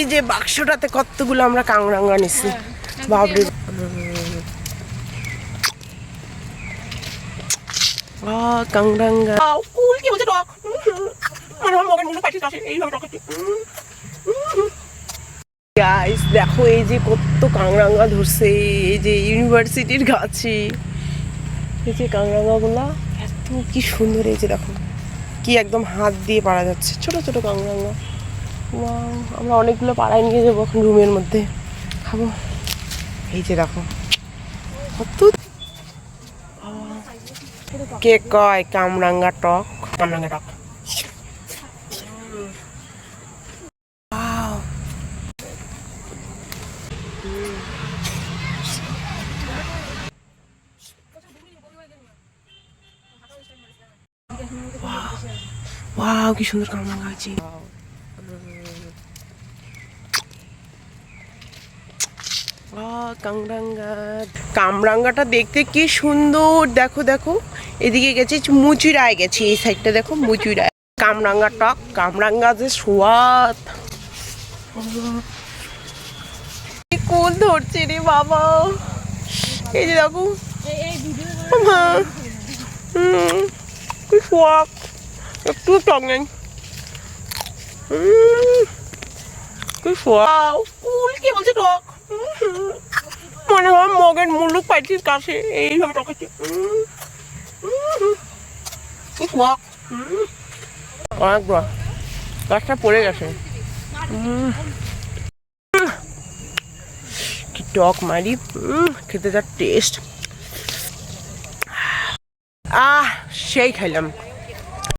এই যে বাক্সটাতে কতগুলো আমরা কাংরাঙ্গা নিছি? বাবরে কাংরাঙ্গা। কুল কি বলছে টক মানে আমার মগের মুন্ডু পাইছিস আসে এইভাবে টক গাইস দেখো এই যে কত কাংরাঙ্গা ধরছে এই যে ইউনিভার্সিটির গাছে। এই যে কাংরাঙ্গাগুলা এত কি সুন্দর এই যে দেখো। কি একদম হাত দিয়ে পারা যাচ্ছে ছোট ছোট কাংরাঙ্গা। আমরা অনেকগুলো পাড়ায় নিয়ে যাব এখন রুমের মধ্যে। খাব। এই যে দেখো। কত কে কয় কামরাঙ্গা টক? কামরাঙ্গা টক. ওয়াও কি সুন্দর কামরাঙ্গা আছে। কামরাঙ্গা। কামরাঙ্গাটা দেখতে কি সুন্দর। দেখো দেখো। এদিকে গেছি, মুচুরায় গেছি। এই সাইডটা দেখো, মুচুরায়। কামরাঙ্গা টক কামরাঙ্গা যে সোয়াদ। কুল ধরছে রে বাবা। এই যে দেখো। কি সোয়াদ। একটু টক নেই। কি সোয়াদ। কুল কি বলছে টক? মনে হয় মগের মুলুক পাইছিস কাছে, এইভাবে টকাচ্ছে অনেক বড়। গাছটা পড়ে গেছে। কি টক মারি। খেতে যা টেস্ট। আহ, সেই খাইলাম।